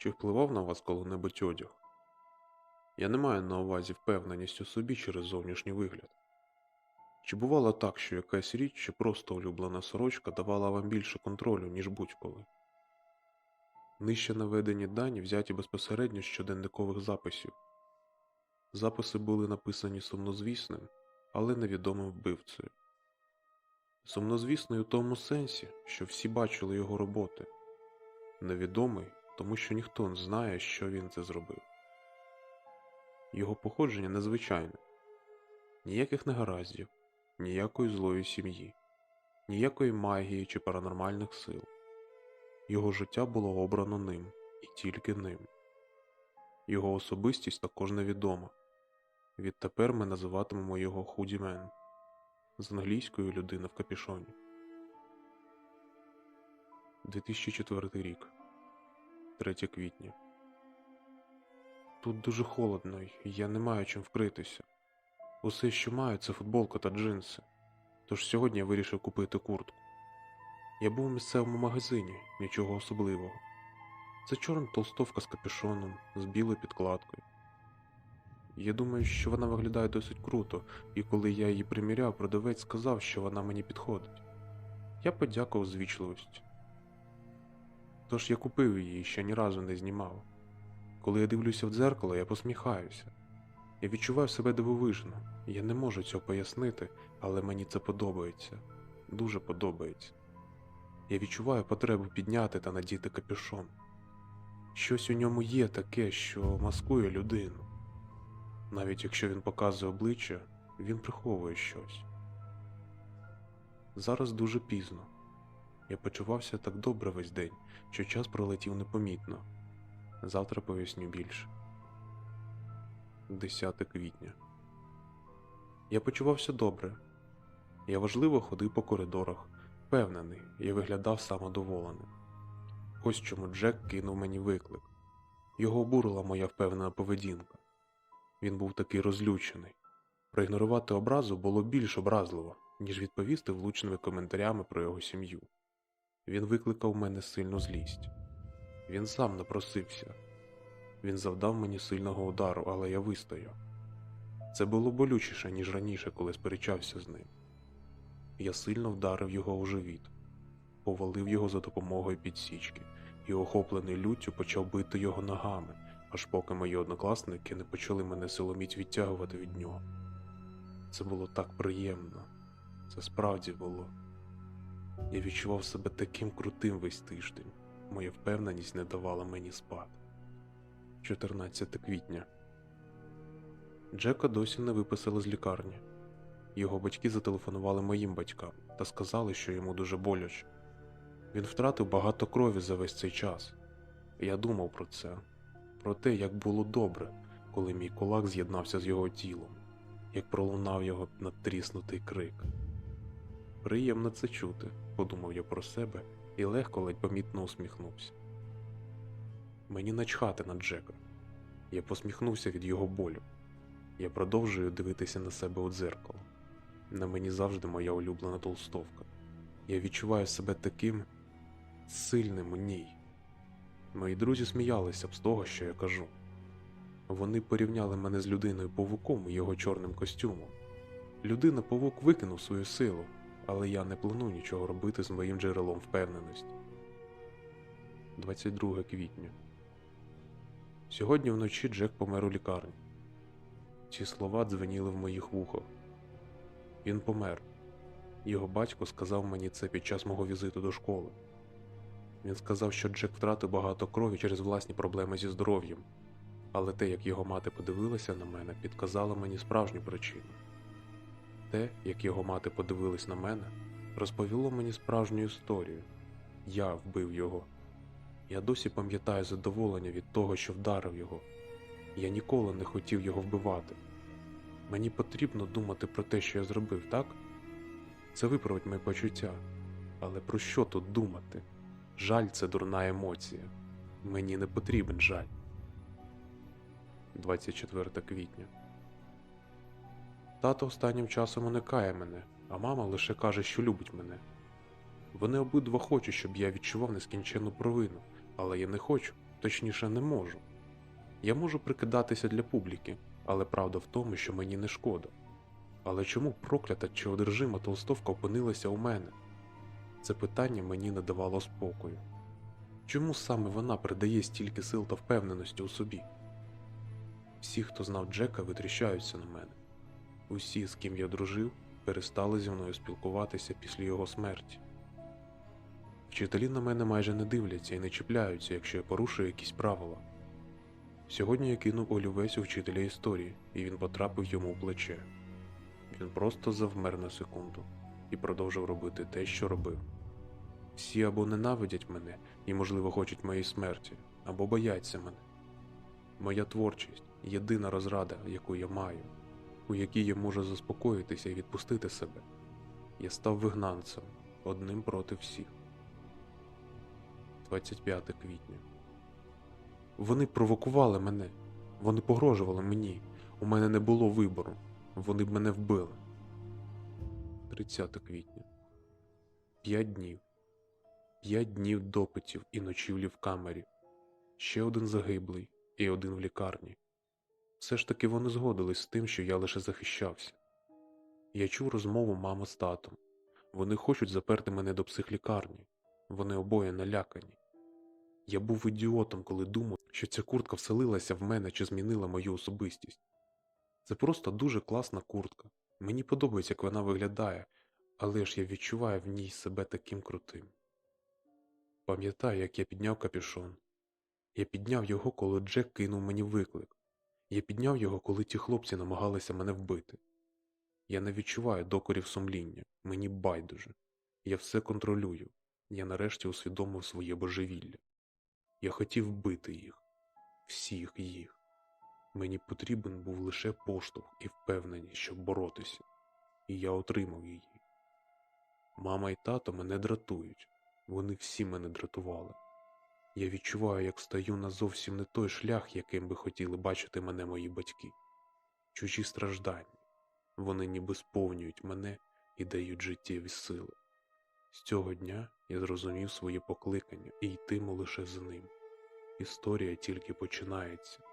Чи впливав на вас коли-небудь одяг? Я не маю на увазі впевненість у собі через зовнішній вигляд. Чи бувало так, що якась річ чи просто улюблена сорочка давала вам більше контролю, ніж будь-коли? Нижче наведені дані взяті безпосередньо з щоденникових записів. Записи були написані сумнозвісним, але невідомим вбивцею. Сумнозвісний у тому сенсі, що всі бачили його роботи. Невідомий, тому що ніхто не знає, що він це зробив. Його походження незвичайне. Ніяких негараздів, ніякої злої сім'ї, ніякої магії чи паранормальних сил. Його життя було обрано ним і тільки ним. Його особистість також невідома. Відтепер ми називатимемо його Худімен з англійською людина в капішоні. 2004 рік, 3 квітня. Тут дуже холодно, і я не маю чим вкритися. Усе, що маю, це футболка та джинси. Тож сьогодні я вирішив купити куртку. Я був у місцевому магазині, нічого особливого. Це чорна толстовка з капюшоном, з білою підкладкою. Я думаю, що вона виглядає досить круто, і коли я її приміряв, продавець сказав, що вона мені підходить. Я подякував з вічливості. Тож я купив її і ще ні разу не знімав. Коли я дивлюся в дзеркало, я посміхаюся. Я відчуваю себе дивовижно. Я не можу цього пояснити, але мені це подобається. Дуже подобається. Я відчуваю потребу підняти та надіти капюшон. Щось у ньому є таке, що маскує людину. Навіть якщо він показує обличчя, він приховує щось. Зараз дуже пізно. Я почувався так добре весь день, що час пролетів непомітно. Завтра поясню більше. 10 квітня. Я почувався добре. Я важливо ходив по коридорах, впевнений, я виглядав самодоволеним. Ось чому Джек кинув мені виклик. Його обурила моя впевнена поведінка. Він був такий розлючений. Проігнорувати образу було більш образливо, ніж відповісти влучними коментарями про його сім'ю. Він викликав мене сильну злість. Він сам напросився. Він завдав мені сильного удару, але я вистояв. Це було болючіше, ніж раніше, коли сперечався з ним. Я сильно вдарив його у живіт, повалив його за допомогою підсічки і, охоплений люттю, почав бити його ногами, аж поки мої однокласники не почали мене силоміць відтягувати від нього. Це було так приємно, це справді було. Я відчував себе таким крутим весь тиждень. Моя впевненість не давала мені спати. 14 квітня. Джека досі не виписали з лікарні. Його батьки зателефонували моїм батькам та сказали, що йому дуже боляче. Він втратив багато крові за весь цей час. Я думав про це, про те, як було добре, коли мій кулак з'єднався з його тілом, як пролунав його надтріснутий крик. Приємно це чути, подумав я про себе і легко ледь помітно усміхнувся. Мені начхати на Джека. Я посміхнувся від його болю. Я продовжую дивитися на себе у дзеркало. На мені завжди моя улюблена толстовка. Я відчуваю себе таким сильним у ній. Мої друзі сміялися б з того, що я кажу. Вони порівняли мене з людиною павуком і його чорним костюмом. Людина павук викинув свою силу, але я не планую нічого робити з моїм джерелом впевненості. 22 квітня. Сьогодні вночі Джек помер у лікарні. Ці слова дзвеніли в моїх вухах. Він помер. Його батько сказав мені це під час мого візиту до школи. Він сказав, що Джек втратив багато крові через власні проблеми зі здоров'ям, але те, як його мати подивилася на мене, підказало мені справжню причину. Те, як його мати подивилась на мене, розповіло мені справжню історію. Я вбив його. Я досі пам'ятаю задоволення від того, що вдарив його. Я ніколи не хотів його вбивати. Мені потрібно думати про те, що я зробив, так? Це виправить мої почуття. Але про що тут думати? Жаль це дурна емоція. Мені не потрібен жаль. 24 квітня. Тато останнім часом уникає мене, а мама лише каже, що любить мене. Вони обидва хочуть, щоб я відчував нескінченну провину, але я не хочу, точніше, не можу. Я можу прикидатися для публіки, але правда в тому, що мені не шкода. Але чому проклята чи одержима толстовка опинилася у мене? Це питання мені не давало спокою. Чому саме вона придає стільки сил та впевненості у собі? Всі, хто знав Джека, витріщаються на мене. Усі, з ким я дружив, перестали зі мною спілкуватися після його смерті. Вчителі на мене майже не дивляться і не чіпляються, якщо я порушую якісь правила. Сьогодні я кинув олівець у вчителя історії, і він потрапив йому в плече. Він просто завмер на секунду і продовжив робити те, що робив. Всі або ненавидять мене і, можливо, хочуть моєї смерті, або бояться мене. Моя творчість єдина розрада, яку я маю, у якій я можу заспокоїтися і відпустити себе. Я став вигнанцем, одним проти всіх. 25 квітня. Вони провокували мене, вони погрожували мені. У мене не було вибору. Вони б мене вбили. 30 квітня. П'ять днів. П'ять днів допитів і ночівлі в камері. Ще один загиблий і один в лікарні. Все ж таки вони згодились з тим, що я лише захищався. Я чув розмову мами з татом. Вони хочуть заперти мене до психлікарні. Вони обоє налякані. Я був ідіотом, коли думав, що ця куртка вселилася в мене чи змінила мою особистість. Це просто дуже класна куртка. Мені подобається, як вона виглядає, але ж я відчуваю в ній себе таким крутим. Пам'ятаю, як я підняв капюшон. Я підняв його, коли Джек кинув мені виклик. Я підняв його, коли ті хлопці намагалися мене вбити. Я не відчуваю докорів сумління, мені байдуже. Я все контролюю. Я нарешті усвідомив своє божевілля. Я хотів вбити їх, всіх їх. Мені потрібен був лише поштовх і впевненість, щоб боротися, і я отримав її. Мама і тато мене дратують, вони всі мене дратували. Я відчуваю, як стаю на зовсім не той шлях, яким би хотіли бачити мене мої батьки. Чужі страждання, вони ніби сповнюють мене і дають життєві сили. З цього дня я зрозумів своє покликання і йтиму лише за ним. Історія тільки починається.